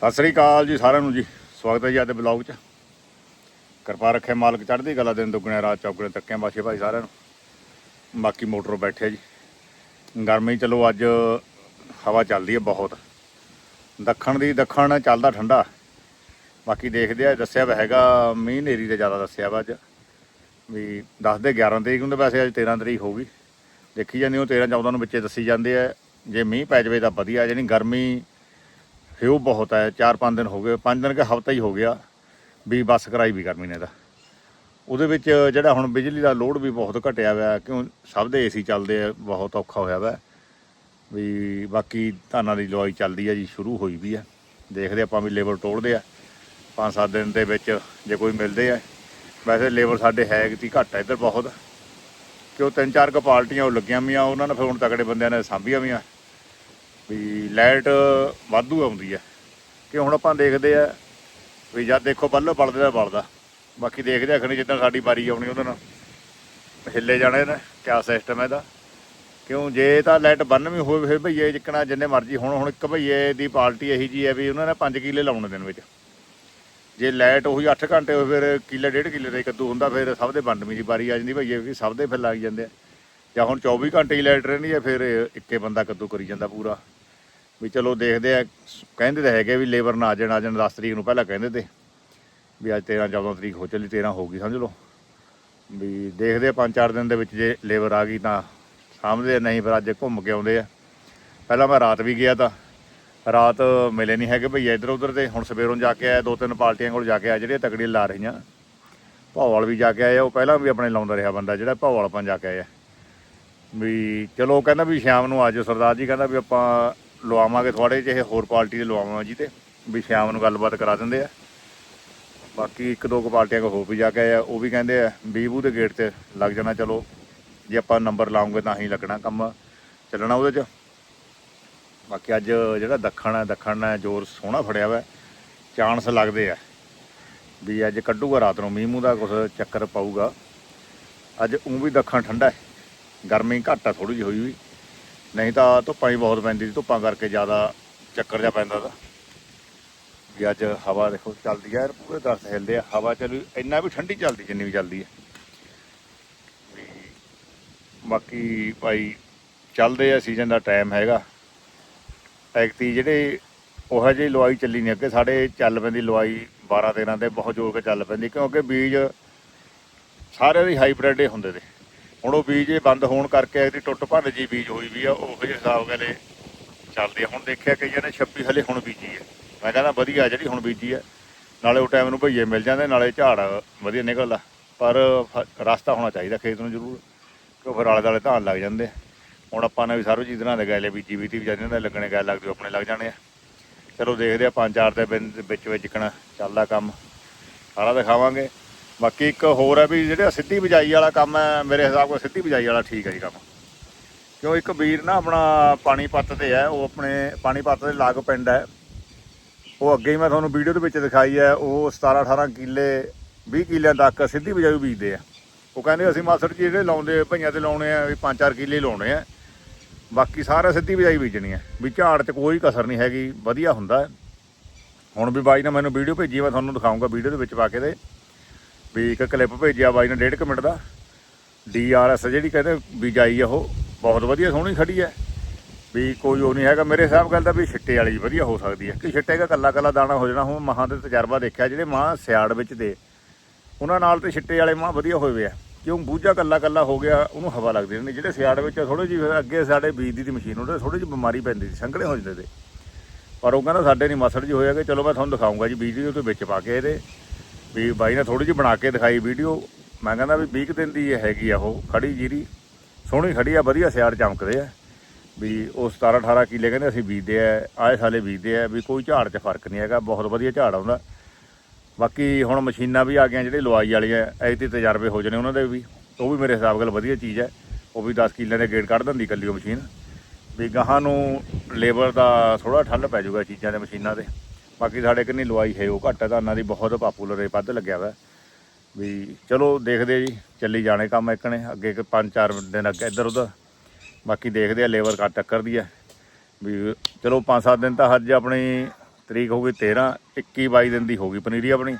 ਸਤਿ ਸ੍ਰੀ ਅਕਾਲ ਜੀ ਸਾਰਿਆਂ ਨੂੰ ਜੀ। ਸਵਾਗਤ ਹੈ ਜੀ ਅੱਜ ਦੇ ਬਲੌਗ 'ਚ। ਕਿਰਪਾ ਰੱਖੇ ਮਾਲਕ ਚੜ੍ਹਦੀ ਕਲਾ ਦਿਨ ਦੁੱਗਣੇ, ਰਾਤ ਚੌਗਣੇ ਤੱਕਿਆਂ ਬਾਸ਼ੇ ਭਾਈ ਸਾਰਿਆਂ ਨੂੰ। ਬਾਕੀ ਮੋਟਰੋਂ ਬੈਠੇ ਜੀ। ਗਰਮੀ ਚਲੋ ਅੱਜ ਹਵਾ ਚੱਲਦੀ ਹੈ ਬਹੁਤ। ਦੱਖਣ ਦੀ ਦੱਖਣ ਚੱਲਦਾ ਠੰਡਾ। ਬਾਕੀ ਦੇਖਦੇ ਆ, ਦੱਸਿਆ ਵਾ ਹੈਗਾ, ਮੀਂਹ ਨੇਰੀ ਤੇ ਜ਼ਿਆਦਾ ਦੱਸਿਆ ਵਾ ਅੱਜ। ਵੀ ਦੱਸਦੇ 11 ਤਰੀਕ ਨੂੰ ਤਾਂ ਵੈਸੇ ਅੱਜ 13 ਤਰੀਕ ਹੋਊਗੀ ਦੇਖੀ ਜਾਂਦੀ ਉਹ 13 14 ਨੂੰ ਵਿੱਚੇ ਦੱਸੀ ਜਾਂਦੇ ਆ, ਜੇ ਮੀਂਹ ਪੈ ਜਾਵੇ ਤਾਂ ਵਧੀਆ ਜਾਨੀ ਗਰਮੀ ਫਿਊ ਬਹੁਤ ਹੈ 4-5 ਦਿਨ ਹੋ ਗਏ 5 ਦਿਨ ਕੇ ਹਫਤਾ ਹੀ ਹੋ ਗਿਆ ਵੀ ਬੱਸ ਕਰਾਈ ਵੀ ਗਰਮੀ ਨੇ ਦਾ ਉਹਦੇ ਵਿੱਚ ਜਿਹੜਾ ਹੁਣ ਬਿਜਲੀ ਦਾ ਲੋਡ ਵੀ ਬਹੁਤ ਘਟਿਆ ਹੋਇਆ ਕਿਉਂ ਸਭ ਦੇ ਏਸੀ ਚੱਲਦੇ ਆ, ਬਹੁਤ ਔਖਾ ਹੋਇਆ ਵਾ। ਵੀ ਬਾਕੀ ਧਾਨਾਂ ਦੀ ਲਵਾਈ ਚੱਲਦੀ ਆ ਜੀ, ਸ਼ੁਰੂ ਹੋਈ ਵੀ ਆ। ਦੇਖਦੇ ਆਪਾਂ ਵੀ ਲੇਬਰ ਤੋੜਦੇ ਆ। 5-7 ਦਿਨ ਦੇ ਵਿੱਚ ਜੇ ਕੋਈ ਮਿਲਦੇ ਆ। ਵੈਸੇ ਲੇਬਰ ਸਾਡੇ ਹੈ ਕਿਤੇ ਘੱਟ ਹੈ ਇੱਧਰ ਬਹੁਤ। ਕਿਉਂ ਤਿੰਨ ਚਾਰ ਕੁ ਪਾਰਟੀਆਂ ਉਹ ਲੱਗੀਆਂ ਵੀਆਂ ਉਹਨਾਂ ਨੇ ਫਿਰ ਹੁਣ ਤਕੜੇ ਬੰਦਿਆਂ ਨੇ ਸਾਂਭੀਆਂ ਵੀਆਂ ਵੀ ਲਾਈਟ ਵਾਧੂ ਆਉਂਦੀ ਹੈ ਕਿ ਹੁਣ ਆਪਾਂ ਦੇਖਦੇ ਆ ਵੀ ਜਦ ਦੇਖੋ ਬੱਲੋ ਬਲਦੇ ਦਾ ਬਲਦਾ। ਬਾਕੀ ਦੇਖਦੇ ਆ ਜਿੱਦਾਂ ਸਾਡੀ ਵਾਰੀ ਆਉਣੀ ਉਹਦੇ ਨਾਲ। ਹਿੱਲੇ ਜਾਣੇ ਨੇ, ਕਿਆ ਸਿਸਟਮ ਹੈ ਇਹਦਾ। ਕਿਉਂ, ਜੇ ਤਾਂ ਲਾਈਟ ਬੰਨ ਵੀ ਹੋਵੇ, ਫਿਰ ਭਈਏ ਜਿੱਕਣਾ ਜਿੰਨੇ ਮਰਜ਼ੀ। ਹੁਣ ਹੁਣ ਇੱਕ ਭਈਏ ਦੀ ਪਾਰਟੀ ਇਹੀ ਜੀ ਹੈ ਵੀ ਉਹਨਾਂ ਨੇ 5 ਕਿੱਲੇ ਲਾਉਣੇ ਦਿਨ ਵਿੱਚ। ਜੇ ਲਾਈਟ ਉਹੀ 8 ਘੰਟੇ ਹੋਵੇ ਫਿਰ ਕਿੱਲੇ, ਡੇਢ ਕਿੱਲੇ ਦਾ ਹੀ ਕੱਦੂ ਹੁੰਦਾ, ਫਿਰ ਸਭ ਦੇ ਵੰਡਵੀਂ ਦੀ ਵਾਰੀ ਆ ਜਾਂਦੀ ਭਈਏ, ਵੀ ਸਭ ਦੇ ਫਿਰ ਲੱਗ ਜਾਂਦੇ ਆ। ਜਾਂ ਹੁਣ 24 ਘੰਟੇ ਹੀ ਲਾਈਟ ਰਹਿੰਦੀ ਹੈ ਫਿਰ ਇੱਕੇ ਬੰਦਾ ਕੱਦੂ ਕਰੀ ਜਾਂਦਾ ਪੂਰਾ। ਵੀ ਚਲੋ ਦੇਖਦੇ ਆ, ਕਹਿੰਦੇ ਤਾਂ ਹੈਗੇ ਵੀ ਲੇਬਰ ਨਾ ਆ ਜਾਣ ਆ ਜਾਣ 10 ਤਰੀਕ ਨੂੰ ਪਹਿਲਾਂ ਕਹਿੰਦੇ ਤੇ, ਵੀ ਅੱਜ 13 14 ਤਰੀਕ ਹੋ ਚੱਲੀ 13 ਹੋ ਗਈ, ਸਮਝ ਲਓ। ਵੀ ਦੇਖਦੇ ਆ ਪੰਜ ਚਾਰ ਦਿਨ ਦੇ ਵਿੱਚ ਜੇ ਲੇਬਰ ਆ ਗਈ ਤਾਂ ਸਾਹਮਣੇ ਨਹੀਂ ਫਿਰ ਅੱਜ ਘੁੰਮ ਕੇ ਆਉਂਦੇ ਆ। ਪਹਿਲਾਂ ਮੈਂ ਰਾਤ ਵੀ ਗਿਆ ਤਾਂ, ਰਾਤ ਮਿਲੇ ਨਹੀਂ ਹੈਗੇ ਭਈਆ ਇੱਧਰ ਉੱਧਰ ਤੇ, ਹੁਣ ਸਵੇਰੋਂ ਜਾ ਕੇ ਆਇਆ, ਦੋ ਤਿੰਨ ਪਾਰਟੀਆਂ ਕੋਲ ਜਾ ਕੇ ਆਇਆ, ਜਿਹੜੀਆਂ ਤਕੜੀ ਲਾ ਰਹੀਆਂ। ਭੌਵਾਲ ਵੀ ਜਾ ਕੇ ਆਇਆ, ਉਹ ਪਹਿਲਾਂ ਵੀ ਆਪਣੇ ਲਾਉਂਦਾ ਰਿਹਾ ਬੰਦਾ, ਜਿਹੜਾ ਭੌਵਾਲ ਆਪਾਂ ਜਾ ਕੇ ਆਇਆ। ਵੀ ਚਲੋ ਕਹਿੰਦਾ ਵੀ ਸ਼ਾਮ ਨੂੰ ਆਜੋ ਸਰਦਾਰ ਜੀ ਕਹਿੰਦਾ ਵੀ ਆਪਾਂ ਲਵਾਵਾਂਗੇ ਥੋੜੇ ਜਿਹੇ ਹੋਰ ਪਾਰਟੀ ਦੇ ਲਵਾਵਾਂ ਜੀ ਤੇ, ਵੀ ਸ਼ਾਮ ਨੂੰ ਗੱਲਬਾਤ ਕਰਾ ਦਿੰਦੇ ਆ। ਬਾਕੀ ਇੱਕ ਦੋ ਕੁ ਪਾਰਟੀਆਂ ਕੋ ਹੋਰ ਵੀ ਜਾ ਕੇ ਆ, ਉਹ ਵੀ ਕਹਿੰਦੇ ਆ, ਬੀਬੂ ਦੇ ਗੇਟ ਤੇ ਲੱਗ ਜਾਣਾ, ਚਲੋ, ਜੇ ਆਪਾਂ ਨੰਬਰ ਲਾਉਂਗੇ ਤਾਂ ਹੀ ਲੱਗਣਾ ਕੰਮ, ਚੱਲਣਾ ਉਹਦੇ ਚ। ਬਾਕੀ ਅੱਜ ਜਿਹੜਾ ਦੱਖਣ ਹੈ ਦੱਖਣ ਨੇ ਜ਼ੋਰ ਸੋਹਣਾ ਫੜਿਆ ਵਾ, ਚਾਂਸ ਲੱਗਦੇ ਆ। ਵੀ ਅੱਜ ਕੱਢੂਗਾ ਰਾਤ ਨੂੰ, ਮੀਂਹ ਦਾ ਕੁਝ ਚੱਕਰ ਪਾਊਗਾ। ਅੱਜ ਉਹ ਵੀ ਦੱਖਣ ਠੰਡਾ ਹੈ, ਗਰਮੀ ਘੱਟ ਆ ਥੋੜੀ ਜਿਹੀ ਹੋਈ ਵੀ। ਨਹੀਂ ਤਾਂ ਧੁੱਪਾਂ ਹੀ ਬਹੁਤ ਪੈਂਦੀ ਸੀ, ਧੁੱਪਾਂ ਕਰਕੇ ਜ਼ਿਆਦਾ ਚੱਕਰ ਜਿਹਾ ਪੈਂਦਾ ਤਾ। ਵੀ ਅੱਜ ਹਵਾ ਦੇਖੋ ਚੱਲਦੀ ਆ, ਯਾਰ ਪੂਰੇ ਦਰਸ ਹਿਲਦੇ ਆ। ਹਵਾ ਚੱਲੂ ਇੰਨਾ ਵੀ ਠੰਡੀ ਚੱਲਦੀ, ਜਿੰਨੀ ਵੀ ਚੱਲਦੀ ਹੈ ਵੀ ਬਾਕੀ ਭਾਈ ਚੱਲਦੇ ਆ ਸੀਜ਼ਨ ਦਾ ਟਾਈਮ ਹੈਗਾ। ਐਕਤੀ ਜਿਹੜੇ ਉਹੋ ਜਿਹੀ ਲਵਾਈ ਚੱਲੀ ਨਹੀਂ ਅੱਗੇ, ਸਾਡੇ ਚੱਲ ਪੈਂਦੀ ਲਵਾਈ 12 13 ਤੇ, ਬਹੁਤ ਜ਼ੋਰ ਕੇ ਚੱਲ ਪੈਂਦੀ, ਕਿਉਂਕਿ ਬੀਜ ਸਾਰੇ ਦੀ ਹਾਈਬ੍ਰਿਡ ਹੁੰਦੇ ਤੇ। ਹੁਣ ਉਹ ਬੀਜ ਇਹ ਬੰਦ ਹੋਣ ਕਰਕੇ ਇਹਦੀ ਟੁੱਟ ਭੰਨ ਜੀ ਬੀਜ ਹੋਈ ਵੀ ਆ, ਉਹ ਜਿਹੇ ਹਿਸਾਬ ਗਲੇ ਚੱਲਦੇ ਆ। ਹੁਣ ਦੇਖਿਆ ਕਈਆਂ ਨੇ 26 ਹਲੇ ਹੁਣ ਬੀਜੀ ਹੈ ਮੈਂ ਕਹਿੰਦਾ ਵਧੀਆ ਜਿਹੜੀ ਹੁਣ ਬੀਜੀ ਹੈ ਨਾਲੇ ਉਹ ਟਾਈਮ ਨੂੰ ਭਈਏ ਮਿਲ ਜਾਂਦੇ, ਨਾਲੇ ਝਾੜ ਵਧੀਆ ਨਿਕਲਦਾ। ਪਰ ਫ- ਰਸਤਾ ਹੋਣਾ ਚਾਹੀਦਾ ਖੇਤ ਨੂੰ ਜ਼ਰੂਰ ਕਿਉਂ ਫਿਰ ਆਲੇ ਦੁਆਲੇ ਧਾਨ ਲੱਗ ਜਾਂਦੇ। ਹੁਣ ਆਪਾਂ ਨੇ ਵੀ ਸਰਬਜੀਤ ਚੀਜ਼ਾਂ ਦੇ ਗੈਲੇ ਬੀਜੀ ਬੀਤੀ ਵੀ ਜਾਂਦੇ ਲੱਗਣੇ ਗੈਲ ਲੱਗਦੇ, ਉਹ ਆਪਣੇ ਲੱਗ ਜਾਣੇ ਆ। ਚਲੋ ਦੇਖਦੇ ਆ, ਪੰਜ ਚਾਰ ਦੇ ਬਿਨ- ਵਿੱਚ ਵਿੱਚ ਕਿਣਾ ਚੱਲਦਾ ਕੰਮ। ਸਾਰਾ ਦਿਖਾਵਾਂਗੇ। ਬਾਕੀ ਇੱਕ ਹੋਰ ਹੈ ਵੀ ਜਿਹੜਾ ਸਿੱਧੀ ਬਿਜਾਈ ਵਾਲਾ ਕੰਮ ਹੈ, ਮੇਰੇ ਹਿਸਾਬ ਨਾਲ ਸਿੱਧੀ ਬਿਜਾਈ ਵਾਲਾ ਠੀਕ ਹੈ ਜੀ ਕੰਮ। ਕਿਉਂ ਇੱਕ ਵੀਰ ਨਾ ਆਪਣਾ ਪਾਣੀ ਪੱਤ ਤੇ ਹੈ, ਉਹ ਆਪਣੇ ਪਾਣੀ ਪੱਤ ਦੇ ਲਾਗ ਪਿੰਡ ਹੈ। ਉਹ ਅੱਗੇ ਹੀ ਮੈਂ ਤੁਹਾਨੂੰ ਵੀਡੀਓ ਦੇ ਵਿੱਚ ਦਿਖਾਈ ਹੈ, ਉਹ 17 18 ਕਿੱਲੇ 20 ਕਿੱਲਿਆਂ ਤੱਕ ਸਿੱਧੀ ਬਿਜਾਈ ਬੀਜਦੇ ਆ। ਉਹ ਕਹਿੰਦੇ ਅਸੀਂ ਮਾਸੜ ਜੀ ਜਿਹੜੇ ਲਾਉਂਦੇ ਭਈਆਂ ਤੇ ਲਾਉਣੇ ਆ, ਵੀ 5-4 ਕਿੱਲੇ ਲਾਉਣੇ ਆ। ਬਾਕੀ ਸਾਰਾ ਸਿੱਧੀ ਬਿਜਾਈ ਬੀਜਣੀ ਹੈ ਵੀ ਝਾੜ 'ਚ ਕੋਈ ਕਸਰ ਨਹੀਂ ਹੈਗੀ, ਵਧੀਆ ਹੁੰਦਾ। ਹੁਣ ਵੀ ਬਾਈ ਨੇ ਮੈਨੂੰ ਵੀਡੀਓ ਭੇਜੀ, ਮੈਂ ਤੁਹਾਨੂੰ ਦਿਖਾਉਂਗਾ ਵੀਡੀਓ ਦੇ ਵਿੱਚ ਪਾ ਕੇ ਦੇ ਵੀ ਇੱਕ ਕਲਿੱਪ ਭੇਜਿਆ ਬਾਈ ਨੇ ਡੇਢ ਕੁ ਮਿੰਟ ਦਾ। ਡੀਆਰਐਸ ਜਿਹੜੀ ਕਹਿੰਦੇ ਬੀਜਾਈ ਆ ਉਹ, ਬਹੁਤ ਵਧੀਆ ਸੋਹਣੀ ਖੜੀ ਹੈ ਵੀ ਕੋਈ ਉਹ ਨਹੀਂ ਹੈਗਾ, ਮੇਰੇ ਹਿਸਾਬ ਗੱਲ ਤਾਂ ਵੀ ਛਿੱਟੇ ਵਾਲੀ ਵਧੀਆ ਹੋ ਸਕਦੀ ਹੈ ਕਿ ਛਿੱਟੇ ਦਾ ਕੱਲਾ ਕੱਲਾ ਦਾਣਾ ਹੋ ਜਾਣਾ, ਹੁਣ ਮਹਾਂ ਦੇ ਤਜਰਬਾ ਦੇਖਿਆ, ਜਿਹੜੇ ਮਾਂ ਸਿਆੜ ਵਿੱਚ ਦੇ, ਉਹਨਾਂ ਨਾਲ ਤੇ ਛਿੱਟੇ ਵਾਲੇ ਮਾਂ ਵਧੀਆ ਹੋਏ ਵੇ ਆ। ਕਿਉਂ ਬੂਝਾ ਕੱਲਾ ਕੱਲਾ ਹੋ ਗਿਆ, ਉਹਨੂੰ ਹਵਾ ਲੱਗਦੀ ਰਹਿੰਦੀ ਜਿਹੜੇ ਸਿਆੜ ਵਿੱਚ ਥੋੜੇ ਜਿਹੇ ਅੱਗੇ ਸਾਡੇ ਬੀਜ ਦੀ ਮਸ਼ੀਨ ਉਹਦੇ ਥੋੜੀ ਜਿਹੀ ਬਿਮਾਰੀ ਪੈਂਦੀ ਸੀ, ਸੰਘਣੇ ਹੋ ਜਾਂਦੇ ਤੇ। ਪਰ ਉਹ ਕਹਿੰਦਾ ਸਾਡੇ ਨਹੀਂ ਮਸੜ ਜੀ ਹੋਇਆ ਕਿ ਚਲੋ ਮੈਂ ਤੁਹਾਨੂੰ ਦਿਖਾਉਂਗਾ ਜੀ ਵੀਡੀਓ ਦੇ ਵਿੱਚ ਪਾ ਕੇ ਇਹਦੇ। ਵੀ ਬਾਈ ਨੇ ਥੋੜੀ ਜਿਹੀ ਬਣਾ ਕੇ ਦਿਖਾਈ ਵੀਡੀਓ। ਮੈਂ ਕਹਿੰਦਾ ਵੀ 20 ਕੁ ਦਿਨ ਦੀ ਹੈਗੀ ਆ ਉਹ ਖੜੀ ਜੀਰੀ। ਸੋਹਣੀ ਖੜੀ ਆ, ਵਧੀਆ ਸਿਆੜ ਚਮਕਦੇ ਆ। ਵੀ ਉਹ 17 18 ਕਿੱਲੇ ਕਹਿੰਦੇ ਅਸੀਂ ਬੀਜਦੇ ਆ, ਆਏ ਸਾਲੇ ਬੀਜਦੇ ਆ, ਵੀ ਕੋਈ ਝਾੜ 'ਚ ਫ਼ਰਕ ਨਹੀਂ ਹੈਗਾ, ਬਹੁਤ ਵਧੀਆ ਝਾੜ ਆਉਂਦਾ। ਬਾਕੀ ਹੁਣ ਮਸ਼ੀਨਾਂ ਵੀ ਆ ਗਈਆਂ ਜਿਹੜੇ ਲਵਾਈ ਵਾਲੀਆਂ ਐ ਤੇ ਤਜਰਬੇ ਹੋ ਜਣੇ ਉਹਨਾਂ ਦੇ ਵੀ। ਉਹ ਵੀ ਮੇਰੇ ਹਿਸਾਬ ਨਾਲ ਵਧੀਆ ਚੀਜ਼ ਹੈ ਉਹ ਵੀ 10 ਕਿੱਲਿਆਂ ਦੇ ਗੇੜ ਕੱਢ ਦਿੰਦੀ ਕੱਲੀ ਉਹ ਮਸ਼ੀਨ। ਵੀ ਗਾਹਾਂ ਨੂੰ ਲੇਬਰ ਦਾ ਥੋੜਾ ਠੱਲ ਪੈ ਜਾਊਗਾ ਚੀਜ਼ਾਂ ਦੇ ਮਸ਼ੀਨਾਂ ਦੇ ਬਾਕੀ ਸਾਡੇ ਕਿੰਨੀ ਲਵਾਈ ਹੈ, ਉਹ ਘੱਟ ਹੈ ਤਾਂ ਉਹਨਾਂ ਦੀ ਬਹੁਤ ਪਾਪੂਲਰ ਹੈ ਵੱਧ ਲੱਗਿਆ ਵਾ। ਵੀ ਚਲੋ ਦੇਖਦੇ ਜੀ, ਚੱਲੀ ਜਾਣੇ ਕੰਮ ਇੱਕ ਨੇ, ਅੱਗੇ ਪੰਜ ਚਾਰ ਦਿਨ ਅੱਗੇ ਇੱਧਰ ਉੱਧਰ। ਬਾਕੀ ਦੇਖਦੇ ਆ, ਲੇਬਰ ਘੱਟ ਟੱਕਰ ਦੀ ਹੈ ਵੀ ਚਲੋ ਪੰਜ ਸੱਤ ਦਿਨ ਤਾਂ ਹੱਜ ਆਪਣੀ ਤਰੀਕ ਹੋ ਗਈ 13 21 22 ਦਿਨ ਦੀ ਹੋ ਗਈ ਪਨੀਰੀ ਆਪਣੀ।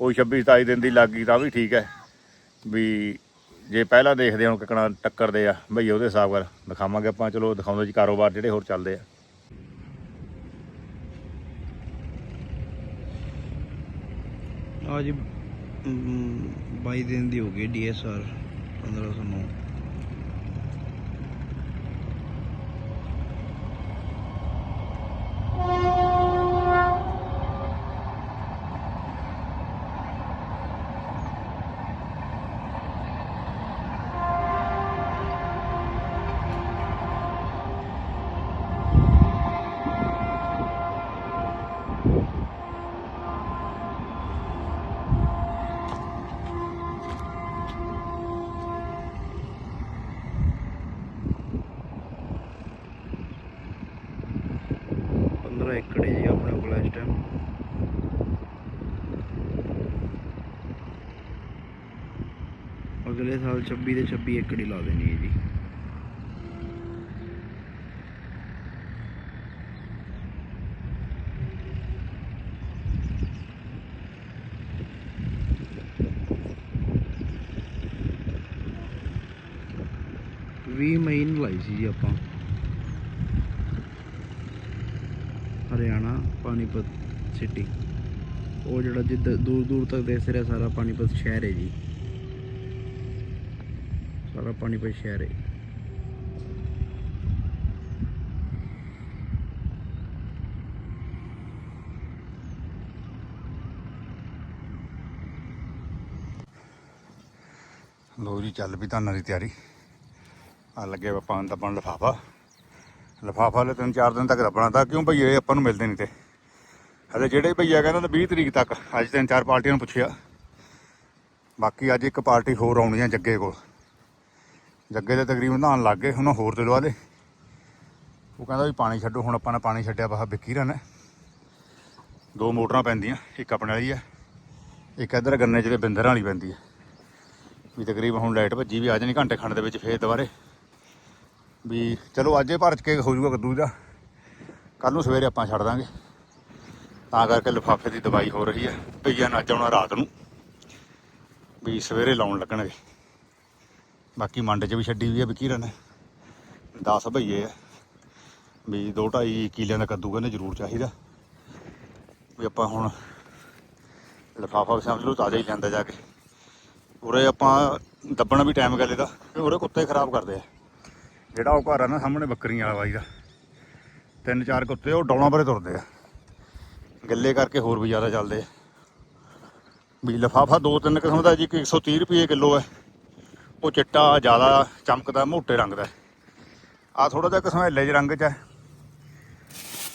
ਉਹ 26 27 ਦਿਨ ਦੀ ਲੱਗ ਗਈ ਤਾਂ ਵੀ ਠੀਕ ਹੈ। ਵੀ ਜੇ ਪਹਿਲਾਂ ਦੇਖਦੇ ਹਾਂ ਕਿਕਣਾ ਟੱਕਰਦੇ ਆ, ਬਈ ਉਹਦੇ ਹਿਸਾਬ ਨਾਲ ਦਿਖਾਵਾਂਗੇ ਆਪਾਂ, ਚਲੋ ਦਿਖਾਉਂਦੇ ਜੀ, ਕਾਰੋਬਾਰ ਜਿਹੜੇ ਹੋਰ ਚੱਲਦੇ ਆ। ਅੱਜ ਜੀ 22 ਦਿਨ ਦੀ ਹੋ ਗਈ ਡੀਐਸਆਰ 1509 15 ਏਕੜ ਹੈ ਜੀ ਆਪਣੇ ਕੋਲ ਇਸ ਟਾਈਮ ਅਗਲੇ ਸਾਲ 26 ਦੇ 26 ਏਕੜ ਹੀ ਲਾ ਦੇਣੀ ਹੈ ਜੀ ਵੀਹ ਮਈ ਲਾਈ ਸੀ ਜੀ ਆਪਾਂ। ਹਰਿਆਣਾ ਪਾਣੀਪਤ ਸਿਟੀ ਉਹ ਜਿਹੜਾ ਜਿੱਦ ਦੂਰ ਦੂਰ ਤੱਕ ਦੇਖ ਰਿਹਾ ਸਾਰਾ ਪਾਣੀਪਤ ਸ਼ਹਿਰ ਹੈ ਜੀ। ਸਾਰਾ ਪਾਣੀਪਤ ਸ਼ਹਿਰ ਹੈ। ਲੋ ਜੀ, ਚੱਲ ਵੀ ਧਾਨਾਂ ਦੀ ਤਿਆਰੀ। ਆ ਲੱਗੇ ਵਾ ਪਾਣ ਦਾ ਬਣ ਲਫਾਫਾ। ਲਫਾਫਾ ਲੈ ਤਿੰਨ ਚਾਰ ਦਿਨ ਤੱਕ ਰੱਬਣਾ ਤਾਂ ਕਿਉਂ ਭਈਏ ਆਪਾਂ ਨੂੰ ਮਿਲਦੇ ਨਹੀਂ ਤੇ? ਹਲੇ ਜਿਹੜੇ ਭਈਆ ਕਹਿੰਦਾ ਤਾਂ 20 ਤਰੀਕ ਤੱਕ, ਅੱਜ ਤਿੰਨ ਚਾਰ ਪਾਰਟੀਆਂ ਨੂੰ ਪੁੱਛਿਆ। ਬਾਕੀ ਅੱਜ ਇੱਕ ਪਾਰਟੀ ਹੋਰ ਆਉਣੀ ਹੈ ਜੱਗੇ ਕੋਲ। ਜੱਗੇ ਦੇ ਤਕਰੀਬਨ ਨਹਾਉਣ ਲੱਗ ਗਏ, ਹੁਣ ਹੋਰ ਤੇ ਲਵਾ ਦੇ। ਉਹ ਕਹਿੰਦਾ ਵੀ ਪਾਣੀ ਛੱਡੋ, ਹੁਣ ਆਪਾਂ ਨੇ ਪਾਣੀ ਛੱਡਿਆ ਬਾਹ ਵਿੱਕੀ ਰਨ ਦੋ ਮੋਟਰਾਂ ਪੈਂਦੀਆਂ, ਇੱਕ ਆਪਣੇ ਵਾਲੀ ਹੈ, ਇੱਕ ਇੱਧਰ ਗੰਨੇ ਜਿਹੜੇ ਬਿੰਦਰਾਂ ਵਾਲੀ ਪੈਂਦੀ ਹੈ। ਵੀ ਤਕਰੀਬਨ ਹੁਣ ਲਾਈਟ ਭੱਜੀ ਵੀ ਆ ਜਾਣੀ ਘੰਟੇ ਖੰਡ ਦੇ ਵਿੱਚ ਫੇਰ ਦੁਬਾਰੇ। ਵੀ ਚਲੋ ਅੱਜ ਇਹ ਭਰਚ ਕੇ ਹੋ ਜਾਊਗਾ ਕੱਦੂ ਦਾ। ਕੱਲ ਨੂੰ ਸਵੇਰੇ ਆਪਾਂ ਛੱਡ ਦਾਂਗੇ। ਤਾਂ ਕਰਕੇ ਲਿਫਾਫੇ ਦੀ ਦਵਾਈ ਹੋ ਰਹੀ ਹੈ ਭਈਆ ਨਾ ਆਉਣਾ ਰਾਤ ਨੂੰ। ਵੀ ਸਵੇਰੇ ਲਾਉਣ ਲੱਗਣਗੇ। ਬਾਕੀ ਮੰਡ 'ਚ ਵੀ ਛੱਡੀ ਹੋਈ ਹੈ ਵਿਕੀਰਨ ਨੇ 10 ਭਈਏ ਆ। ਵੀ 2 2.5 ਕਿਲਿਆਂ ਦਾ ਕੱਦੂ ਕਹਿੰਦੇ ਜ਼ਰੂਰ ਚਾਹੀਦਾ। ਵੀ ਆਪਾਂ ਹੁਣ ਲਿਫਾਫਾ ਵੀ ਸਮਝ ਲਓ, ਤਾਜ਼ਾ ਹੀ ਲੈਂਦਾ ਜਾ ਕੇ। ਉਰੇ ਆਪਾਂ ਦੱਬਣਾ ਵੀ ਟਾਈਮ ਗੱਲ ਇਹਦਾ ਉਰੇ ਕੁੱਤੇ ਖਰਾਬ ਕਰਦੇ ਆ। ਜਿਹੜਾ ਉਹ ਘਰ ਆ ਨਾ ਸਾਹਮਣੇ ਬੱਕਰੀਆਂ ਵਾਲਾ ਬਾਈ ਦਾ। ਤਿੰਨ ਚਾਰ ਕੁੱਤੇ, ਉਹ ਡੌਲਾਂ ਪਰੇ ਤੁਰਦੇ ਆ। ਗੱਲੇ ਕਰਕੇ ਹੋਰ ਵੀ ਜ਼ਿਆਦਾ ਚੱਲਦੇ ਆ। ਵੀ ਲਫਾਫਾ ਦੋ ਤਿੰਨ ਕਿਸਮ ਦਾ ਜੀ, ਇੱਕ 130 ਰੁਪਏ ਕਿਲੋ ਹੈ ਉਹ ਚਿੱਟਾ ਜ਼ਿਆਦਾ ਚਮਕਦਾ, ਮੋਟੇ ਰੰਗ ਦਾ ਆ ਥੋੜਾ ਜਿਹਾ ਕਿਸਮ ਹੱਲੇ ਜਿਹੇ ਰੰਗ ਚ ਹੈ।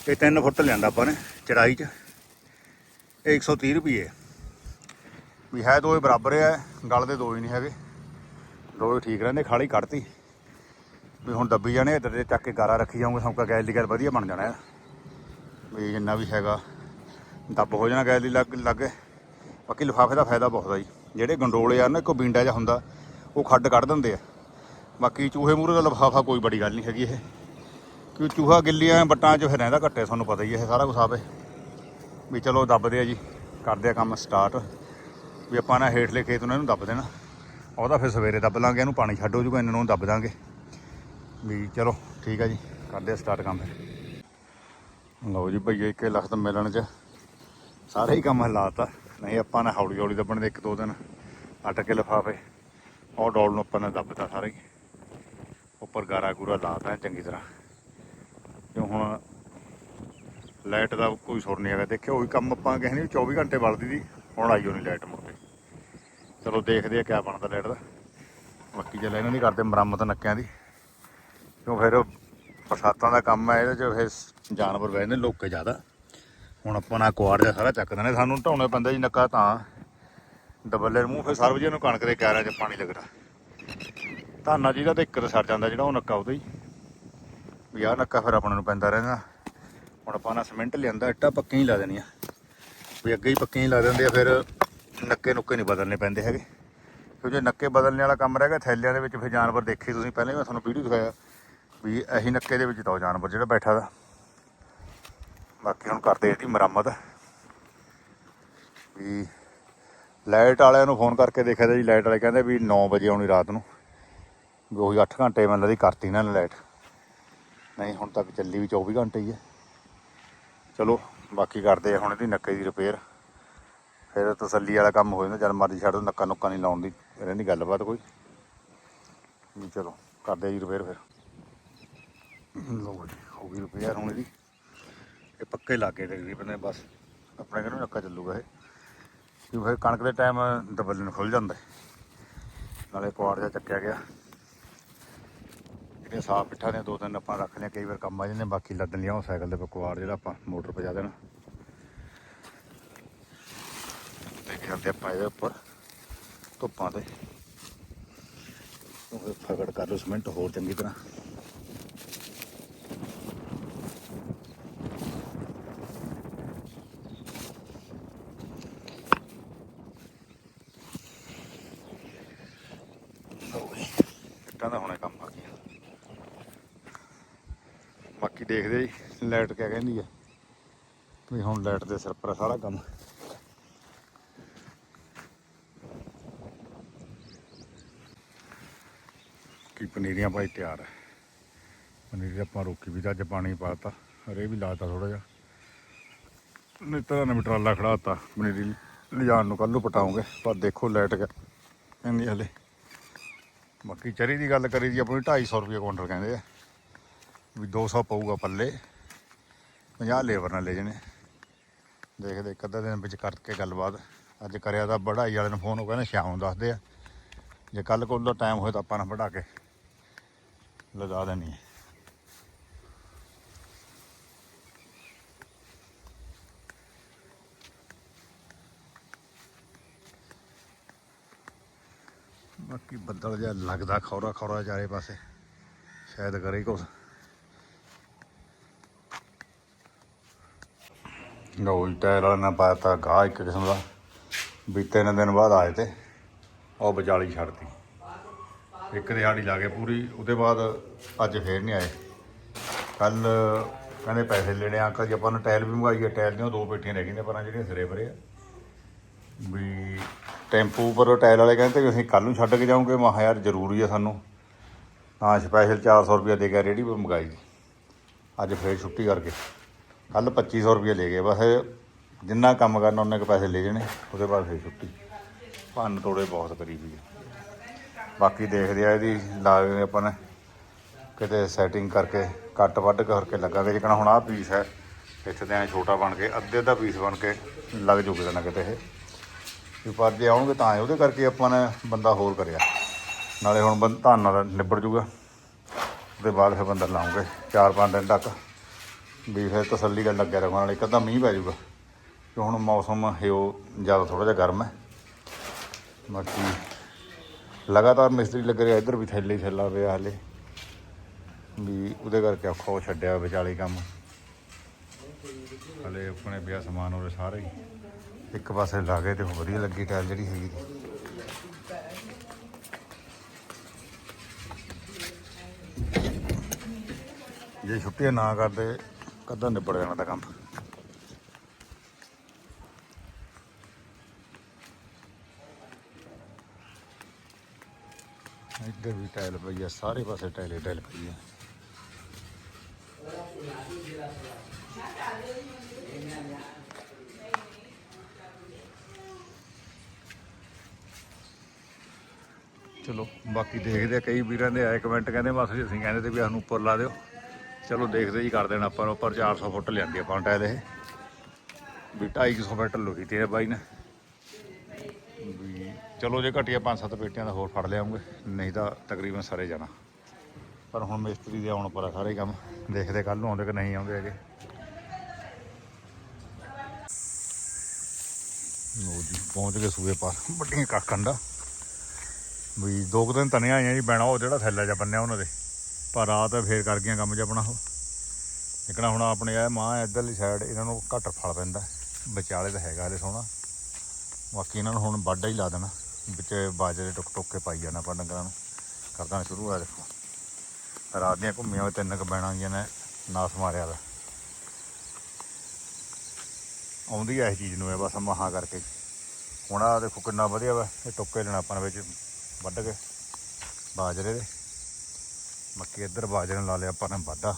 ਇਹ 3 ਫੁੱਟ ਲਿਆਂਦਾ ਆਪਾਂ ਨੇ ਚੜਾਈ ਚ। ਇਹ 130 ਰੁਪਏ ਹੈ ਵੀ ਹੈ ਦੋਏ ਬਰਾਬਰ ਹੈ ਗਲ ਦੇ ਦੋ ਹੀ ਨਹੀਂ ਹੈਗੇ। ਦੋਏ ਠੀਕ ਰਹਿੰਦੇ, ਖਾਲੀ ਕੱਢਤੀ। ਵੀ ਹੁਣ ਦੱਬੀ ਜਾਣੇ, ਇੱਧਰ ਦੇ ਚੱਕ ਕੇ ਗਾਰਾ ਰੱਖੀ ਜਾਊਂਗੇ, ਸੌਂਕਾ ਗੈਲ ਦੀ ਗੱਲ ਵਧੀਆ ਬਣ ਜਾਣਾ ਹੈ ਵੀ ਜਿੰਨਾ ਵੀ ਹੈਗਾ, ਦੱਬ ਹੋ ਜਾਣਾ ਗੈਸ ਦੀ ਲੱਗ, ਲੱਗੇ। ਬਾਕੀ ਲਿਫਾਫੇ ਦਾ ਫਾਇਦਾ ਬਹੁਤ ਆ ਜੀ। ਜਿਹੜੇ ਗੰਡੋਲੇ ਆ ਨਾ, ਇੱਕ ਬਿੰਡਾ ਜਿਹਾ ਹੁੰਦਾ ਉਹ ਖੱਡ ਕੱਢ ਦਿੰਦੇ ਆ। ਬਾਕੀ ਚੂਹੇ ਮੂਰੇ ਦਾ ਲਿਫਾਫਾ ਕੋਈ ਬੜੀ ਗੱਲ ਨਹੀਂ ਹੈਗੀ ਇਹ। ਕਿਉਂ ਚੂਹਾ ਗਿੱਲੀਆਂ ਬੱਟਾਂ 'ਚ ਫਿਰ ਰਹਿੰਦਾ ਘੱਟੇ, ਤੁਹਾਨੂੰ ਪਤਾ ਹੀ ਹੈ ਇਹ ਸਾਰਾ ਕੁਛ ਆਪੇ। ਵੀ ਚਲੋ ਦੱਬਦੇ ਆ ਜੀ, ਕਰਦੇ ਆ ਕੰਮ ਸਟਾਰਟ ਵੀ ਆਪਾਂ ਨਾ ਹੇਠਲੇ ਖੇਤ ਨੂੰ ਇਹਨੂੰ ਦੱਬ ਦੇਣਾ। ਉਹਦਾ ਫਿਰ ਸਵੇਰੇ ਦੱਬ ਲਾਂਗੇ, ਇਹਨੂੰ ਪਾਣੀ ਛੱਡ ਹੋ ਜੂਗਾ ਇਹਨਾਂ ਨੂੰ ਦੱਬ ਦਾਂਗੇ। ਵੀ ਚਲੋ ਠੀਕ ਆ ਜੀ, ਕਰਦੇ ਆ ਸਟਾਰਟ ਕੰਮ ਫਿਰ। ਲਓ ਜੀ ਭਈਏ ਲੱਖ ਤਾਂ ਮਿਲਣ 'ਚ ਸਾਰੇ ਹੀ ਕੰਮ ਹਲਾਤਾ ਨਹੀਂ, ਆਪਾਂ ਨੇ ਹੌਲੀ ਹੌਲੀ ਦੱਬਣ ਦੇ ਇੱਕ ਦੋ ਦਿਨ। ਅੱਟ ਕੇ ਲਿਫਾਫੇ। ਉਹ ਡੋਲ ਨੂੰ ਆਪਾਂ ਨੇ ਦੱਬਤਾ ਸਾਰੇ ਹੀ। ਉੱਪਰ ਗਾਰਾ ਗੂਰਾ ਲਾਤਾ ਚੰਗੀ ਤਰ੍ਹਾਂ। ਕਿਉਂ ਹੁਣ ਲਾਈਟ ਦਾ ਕੋਈ ਸੁਰ ਨਹੀਂ ਹੈਗਾ। ਦੇਖਿਓ, ਉਹੀ ਕੰਮ ਆਪਾਂ ਕਹਿੰਦੇ 24 ਘੰਟੇ ਬਲਦੀ ਦੀ, ਹੁਣ ਆਈ ਨਹੀਂ ਲਾਈਟ ਮੁੜ ਕੇ। ਚਲੋ ਦੇਖਦੇ ਆ ਕਿਆ ਬਣਦਾ ਲਾਈਟ ਦਾ। ਬਾਕੀ ਚੱਲ ਇਹਨਾਂ ਨਹੀਂ ਕਰਦੇ ਮੁਰੰਮਤ ਨੱਕਿਆਂ ਦੀ। ਕਿਉਂ ਫਿਰ ਬਰਸਾਤਾਂ ਦਾ ਕੰਮ ਹੈ, ਇਹਦੇ ਚ ਫਿਰ ਜਾਨਵਰ ਬਹਿੰਦੇ ਲੋਕੇ ਜ਼ਿਆਦਾ। ਹੁਣ ਆਪਾਂ ਨਾ ਕੁਆੜ ਦਾ ਸਾਰਾ ਚੱਕ ਦਿੰਦੇ ਸਾਨੂੰ ਢਾਉਣੇ ਪੈਂਦਾ ਜੀ ਨੱਕਾ ਤਾਂ। ਦਬੱਲੇ ਮੂੰਹ ਫਿਰ ਸਰਵਜੀਤ ਨੂੰ ਕਣਕ ਦੇ ਕਿਆਰਿਆਂ 'ਚ ਪਾਣੀ ਲੱਗਦਾ ਧਾਨਾ ਜਿਹਦਾ ਦਾ ਤਾਂ ਇੱਕ ਤਾਂ ਸਰ ਜਾਂਦਾ ਜਿਹੜਾ, ਉਹ ਨੱਕਾ ਉਹਦਾ ਹੀ। ਵੀ ਆਹ ਨੱਕਾ ਫਿਰ ਆਪਾਂ ਨੂੰ ਪੈਂਦਾ ਰਹਿੰਦਾ। ਹੁਣ ਆਪਾਂ ਨਾ ਸਿਮੈਂਟ ਲਿਆਂਦਾ, ਇੱਟਾਂ ਪੱਕੀਆਂ ਹੀ ਲਾ ਦੇਣੀਆਂ। ਵੀ ਅੱਗੇ ਹੀ ਪੱਕੀਆਂ ਹੀ ਲਾ ਦਿੰਦੇ ਆ, ਫਿਰ ਨੱਕੇ ਨੁੱਕੇ ਨਹੀਂ ਬਦਲਨੇ ਪੈਂਦੇ ਹੈਗੇ। ਕਿਉਂ ਜੇ ਨੱਕੇ ਬਦਲਣੇ ਵਾਲਾ ਕੰਮ ਰਹਿ ਗਿਆ, ਥੈਲਿਆਂ ਦੇ ਵਿੱਚ ਫਿਰ ਜਾਨਵਰ ਦੇਖੇ ਤੁਸੀਂ ਪਹਿਲਾਂ ਹੀ, ਮੈਂ ਤੁਹਾਨੂੰ ਵੀਡੀਓ ਦਿਖਾਇਆ। ਵੀ ਇਹੀ ਨੱਕੇ ਦੇ ਵਿੱਚ ਤਾਂ ਉਹ ਜਾਨਵਰ ਜਿਹੜਾ ਬੈਠਾ ਦਾ ਬਾਕੀ ਹੁਣ ਕਰਦੇ ਇਹਦੀ ਮੁਰੰਮਤ। ਵੀ ਲਾਈਟ ਵਾਲਿਆਂ ਨੂੰ ਫੋਨ ਕਰਕੇ ਦੇਖਿਆ ਤਾਂ ਜੀ, ਲਾਈਟ ਵਾਲੇ ਕਹਿੰਦੇ ਵੀ 9 ਵਜੇ ਆਉਣੀ ਰਾਤ ਨੂੰ। ਵੀ ਉਹੀ 8 ਘੰਟੇ ਮੈਨੂੰ ਲੱਗਦੀ ਕਰਤੀ ਇਹਨਾਂ ਨੇ ਲਾਈਟ। ਨਹੀਂ, ਹੁਣ ਤੱਕ ਚੱਲੀ ਵੀ 24 ਘੰਟੇ ਹੀ ਹੈ ਚਲੋ, ਬਾਕੀ ਕਰਦੇ ਆ ਹੁਣ ਇਹਦੀ ਨੱਕੇ ਦੀ ਰਿਪੇਅਰ। ਫਿਰ ਤਸੱਲੀ ਵਾਲਾ ਕੰਮ ਹੋ ਜਾਂਦਾ, ਜਦ ਮਰਜ਼ੀ ਛੱਡ ਦੋ, ਨੱਕਾ ਨੁੱਕਾ ਨਹੀਂ ਲਾਉਣ ਦੀ ਰਹਿੰਦੀ ਗੱਲਬਾਤ ਕੋਈ। ਵੀ ਚਲੋ, ਕਰਦੇ ਆ ਜੀ ਰਿਪੇਅਰ ਫਿਰ। ਲੋ ਜੀ, ਹੋ ਗਈ ਰਿਪੇਅਰ ਹੁਣ ਇਹਦੀ। ਇਹ ਪੱਕੇ ਲਾਗੇ ਤਕਰੀਬਨ ਬਸ। ਆਪਣੇ ਘਰੋਂ ਨੱਕਾ ਚੱਲੂਗਾ ਇਹ। ਕਿ ਫਿਰ ਕਣਕ ਦੇ ਟਾਈਮ ਦਬਲਣ ਖੁੱਲ ਜਾਂਦਾ ਨਾਲੇ ਕੁਆੜ ਜਿਹਾ ਚੱਕਿਆ ਗਿਆ। ਜਿਹੜੀਆਂ ਸਾਫ਼ ਪਿੱਠਾ ਨੇ ਦੋ ਤਿੰਨ ਆਪਾਂ ਰੱਖ ਲਿਆ ਕਈ ਵਾਰ ਕੰਮ ਆ ਜਾਂਦੇ ਬਾਕੀ ਲੱਦ ਲਿਆ ਉਹ ਸਾਈਕਲ ਦੇ ਕੁਆੜ ਜਿਹੜਾ ਆਪਾਂ ਮੋਟਰ ਪਜਾ ਦੇਣਾ। ਤੇ ਜਾਂਦੇ ਆਪਾਂ ਇਹਦੇ ਉੱਪਰ ਧੁੱਪਾਂ ਤੇ। ਉਹ ਫਗੜ ਕਰ ਲਓ, ਸਿਮੈਂਟ ਹੋਰ ਚੰਗੀ ਤਰ੍ਹਾਂ ਇੱਟਾਂ ਦਾ ਹੁਣੇ ਕੰਮ ਆ ਗਿਆ ਬਾਕੀ ਦੇਖਦੇ ਜੀ ਲਾਈਟ ਕਿਆ ਕਹਿੰਦੀ ਹੈ ਵੀ ਹੁਣ ਲਾਈਟ ਦੇ ਸਿਰ ਪਰ ਸਾਰਾ ਕੰਮ। ਕੀ ਪਨੀਰੀਆਂ ਭਾਈ ਤਿਆਰ ਹੈ ਪਨੀਰੀ ਆਪਾਂ ਰੋਕੀ ਵੀ ਤਾਂ ਅੱਜ ਪਾਣੀ ਪਾਤਾ ਰੇ ਵੀ ਲਾਤਾ ਥੋੜਾ ਜਿਹਾ। ਨਹੀਂ ਤਾਂ ਨਾ ਟਰਾਲਾ ਖੜਾਤਾ ਪਨੀਰੀ ਲਿਜਾਣ ਨੂੰ ਕੱਲ ਨੂੰ ਪਟਾਉਂਗੇ, ਪਰ ਦੇਖੋ ਲਾਈਟ ਕਹਿੰਦੀ ਹਲੇ। ਬਾਕੀ ਚਰੀ ਦੀ ਗੱਲ ਕਰੀ ਜੀ ਆਪਣੀ 250 ਰੁਪਏ ਕੁਇੰਟਲ ਕਹਿੰਦੇ ਆ। ਵੀ 200 ਪਊਗਾ ਪੱਲੇ। 50 ਲੇਬਰ ਨਾਲ ਲੈ ਜਣੇ। ਦੇਖਦੇ ਇੱਕ ਅੱਧਾ ਦਿਨ ਵਿੱਚ ਕਰਕੇ ਗੱਲਬਾਤ। ਅੱਜ ਕਰਿਆ ਤਾਂ ਬੜਾਈ ਵਾਲੇ ਨੂੰ ਫੋਨ, ਉਹ ਕਹਿੰਦੇ ਸ਼ਾਮ ਨੂੰ ਦੱਸਦੇ ਆ। ਜੇ ਕੱਲ ਕੋਲ ਦਾ ਟਾਈਮ ਹੋਇਆ ਤਾਂ ਆਪਾਂ ਨਾ ਵਢਾ ਕੇ ਲਗਾ ਦੇਣੀ ਹੈ ਬਾਕੀ ਬੱਦਲ ਜਿਹਾ ਲੱਗਦਾ ਖੌਰਾ ਖੌਰਾ ਚਾਰੇ ਪਾਸੇ। ਸ਼ਾਇਦ ਕਰੇ ਕੁਛ। ਲਓ ਜੀ ਟਾਇਰ ਵਾਲਾ ਨੇ ਪਾਤਾ ਗਾਹ ਇੱਕ ਕਿਸਮ ਦਾ। ਵੀ ਤਿੰਨ ਦਿਨ ਬਾਅਦ ਆਏ ਤੇ ਉਹ ਵਿਚਾਲੀ ਛੱਡਤੀ। ਇੱਕ ਦਿਹਾੜੀ ਲਾ ਕੇ ਪੂਰੀ, ਉਹਦੇ ਬਾਅਦ ਅੱਜ ਫੇਰ ਨਹੀਂ ਆਏ। ਕੱਲ ਕਹਿੰਦੇ ਪੈਸੇ ਲੈਣੇ ਆ, ਅੰਕਲ ਜੀ, ਆਪਾਂ ਨੇ ਟਾਇਲ ਵੀ ਮੰਗਾਈ ਹੈ ਟਾਇਲ ਦੀਆਂ ਦੋ ਪੇਟੀਆਂ ਰਹਿ ਗਈਆਂ ਪਰਾਂ ਜਿਹੜੀਆਂ ਸਿਰੇ ਪਰੇ ਆ। ਵੀ ਟੈਂਪੂ ਉੱਪਰ ਟਾਇਲ ਵਾਲੇ ਕਹਿੰਦੇ ਵੀ ਅਸੀਂ ਕੱਲ ਨੂੰ ਛੱਡ ਕੇ ਜਾਵਾਂਗੇ ਮੈਂ ਯਾਰ ਜ਼ਰੂਰੀ ਆ ਸਾਨੂੰ। ਤਾਂ ਸਪੈਸ਼ਲ 400 ਰੁਪਏ ਦੇ ਕੇ ਰੇੜੀ ਪਰ ਮੰਗਾਈ ਅੱਜ ਫੇਰ ਛੁੱਟੀ ਕਰਕੇ। ਕੱਲ 2500 ਰੁਪਏ ਲੈ ਗਏ, ਬਸ ਇਹ ਜਿੰਨਾ ਕੰਮ ਕਰਨਾ ਉਹਨੇ ਕੁ ਪੈਸੇ ਲੈ ਜਾਣੇ, ਉਹਦੇ ਬਾਅਦ ਫੇਰ ਛੁੱਟੀ। ਭੰਨ ਤੋੜੇ ਬਹੁਤ ਕਰੀ ਵੀ ਬਾਕੀ ਦੇਖਦੇ ਆ ਇਹਦੀ, ਲਾ ਕੇ ਆਪਾਂ ਨੇ। ਕਿਤੇ ਸੈਟਿੰਗ ਕਰਕੇ ਕੱਟ ਵੱਢ ਕਰਕੇ ਲੱਗਾਂਗੇ ਜਿਕਣਾ ਹੁਣ ਆਹ ਪੀਸ ਹੈ, ਇੱਥੇ ਤੇ ਛੋਟਾ ਬਣ ਕੇ, ਅੱਧੇ ਅੱਧਾ ਪੀਸ ਬਣ ਕੇ ਲੱਗ ਜੂ ਕਿਤੇ ਨਾ ਕਿਤੇ ਇਹ। ਵੀ ਪਰ ਜੇ ਆਉਣਗੇ ਤਾਂ ਉਹਦੇ ਕਰਕੇ ਆਪਾਂ ਨੇ ਬੰਦਾ ਹੋਰ ਕਰਿਆ। ਨਾਲੇ ਹੁਣ ਬੰ- ਧਾਨਾਂ ਦਾ ਨਿਬੜ ਜੂਗਾ। ਉਹਦੇ ਬਾਅਦ ਫਿਰ ਬੰਦਾ ਲਾਉਂਗੇ 4-5 ਦਿਨ ਤੱਕ। ਵੀ ਫਿਰ ਤਸੱਲੀ ਨਾਲ ਲੱਗਿਆ ਰਹੂਗਾ ਵਾਲੇ ਅੱਧਾ ਮੀਂਹ ਪੈ ਜਾਊਗਾ। ਕਿ ਹੁਣ ਮੌਸਮ ਹੈ ਉਹ ਜ਼ਿਆਦਾ ਥੋੜਾ ਜਿਹਾ ਗਰਮ ਹੈ। ਬਾਕੀ ਲਗਾਤਾਰ ਮਿਸਤਰੀ ਲੱਗ ਰਿਹਾ ਇੱਧਰ ਵੀ ਥੈਲੇ ਹੀ ਥੈਲਾ ਪਿਆ ਹਲੇ। ਵੀ ਉਹਦੇ ਕਰਕੇ ਔਖਾ ਹੋ ਛੱਡਿਆ ਵਿਚਾਲੇ ਕੰਮ। ਹਲੇ ਆਪਣੇ ਪਿਆ ਸਮਾਨ ਉਹਦੇ ਸਾਰੇ ਹੀ। ਇੱਕ ਪਾਸੇ ਲਾ ਗਏ ਤੇ ਵਧੀਆ ਲੱਗੀ ਟਾਇਲ ਜਿਹੜੀ ਹੈਗੀ ਜੇ ਛੁੱਟੀਆਂ ਨਾ ਕਰਦੇ ਕਦਾਂ ਨਿਬੜ ਜਾਣਾ ਤਾਂ ਕੰਮ। ਇੱਧਰ ਵੀ ਟਾਇਲ ਪਈ ਆ, ਸਾਰੇ ਪਾਸੇ ਟਾਇਲ ਟਾਇਲ ਪਈ ਆ। ਚਲੋ, ਬਾਕੀ ਦੇਖਦੇ ਆ, ਕਈ ਵੀਰਾਂ ਦੇ ਆਏ ਕਮੈਂਟ ਕਹਿੰਦੇ, ਮਾਸਟਰ ਜੀ, ਅਸੀਂ ਕਹਿੰਦੇ ਤੇ ਵੀ ਸਾਨੂੰ ਉੱਪਰ ਲਾ ਦਿਓ। ਚਲੋ ਦੇਖਦੇ ਜੀ ਕਰ ਦੇਣਾ ਆਪਾਂ ਨੂੰ ਉੱਪਰ 400 ਫੁੱਟ ਲਿਆਂਦੀ ਆਪਾਂ ਟਾਇਲ ਇਹ ਵੀ 250 ਫੁੱਟ ਲੋਕੀ ਤੇ ਬਾਈ ਨੇ। ਵੀ ਚਲੋ ਜੇ ਘਟੀਆ 5-7 ਪੇਟੀਆਂ ਦਾ ਹੋਰ ਫੜ ਲਿਆਉਂਗੇ, ਨਹੀਂ ਤਾਂ ਤਕਰੀਬਨ ਸਾਰੇ ਜਾਣਾ। ਪਰ ਹੁਣ ਮਿਸਤਰੀ ਦੇ ਆਉਣ ਪਰ ਆ ਸਾਰੇ ਕੰਮ ਦੇਖਦੇ ਕੱਲ ਨੂੰ ਆਉਂਦੇ ਕਿ ਨਹੀਂ ਆਉਂਦੇ ਹੈਗੇ। ਲੋ ਜੀ, ਪਹੁੰਚ ਗਏ ਸੂਏ ਪਰ। ਵੱਡੀਆਂ ਕਾਕਣ ਦਾ ਵੀ ਦੋ ਕੁ ਦਿਨ ਤਨੀਆਂ ਆਈਆਂ ਜੀ ਬੈਣਾ ਉਹ ਜਿਹੜਾ ਥੈਲਾ ਜਿਹਾ ਬੰਨਿਆ ਉਹਨਾਂ ਦੇ। ਪਰ ਰਾਤ ਫੇਰ ਕਰ ਗਈਆਂ ਕੰਮ ਜਿਹਾ ਆਪਣਾ ਉਹ। ਇਕਣਾ ਹੁਣ ਆਪਣੇ ਆ ਮਾਂ ਇੱਧਰਲੀ ਸਾਈਡ ਇਹਨਾਂ ਨੂੰ ਘੱਟ ਫਲ ਪੈਂਦਾ। ਵਿਚਾਲੇ ਤਾਂ ਹੈਗਾ ਹਲੇ ਸੋਹਣਾ। ਬਾਕੀ ਇਹਨਾਂ ਨੂੰ ਹੁਣ ਵਾਢਾ ਹੀ ਲਾ ਦੇਣਾ। ਵਿੱਚ ਬਾਜਰੇ ਟੁੱਕ ਟੁੱਕ ਕੇ ਪਾਈ ਜਾਣਾ ਆਪਾਂ ਡੰਗਰਾਂ ਨੂੰ। ਕਰਦਾ ਸ਼ੁਰੂ ਆ ਦੇਖੋ। ਰਾਤ ਦੀਆਂ ਘੁੰਮੀਆਂ ਹੋਏ ਤਿੰਨ ਕੁ ਬੈਣਾਂ ਗਈਆਂ ਨੇ, ਨਾਸ ਮਾਰਿਆ ਦਾ ਆਉਂਦੀ ਐ ਇਸ ਚੀਜ਼ ਨੂੰ ਇਹ ਬਸ ਮਹਾ ਕਰਕੇ। ਹੁਣ ਆ ਦੇਖੋ ਕਿੰਨਾ ਵਧੀਆ ਵਾ। ਇਹ ਟੁੱਕੇ ਲੈਣਾ ਆਪਾਂ ਵਿੱਚ ਵੱਢ ਕੇ। ਬਾਜਰੇ ਦੇ। ਮੱਕੀ ਇੱਧਰ ਬਾਜਰੇ ਲਾ ਲਿਆ, ਆਪਾਂ ਨੇ ਵਾਧਾ।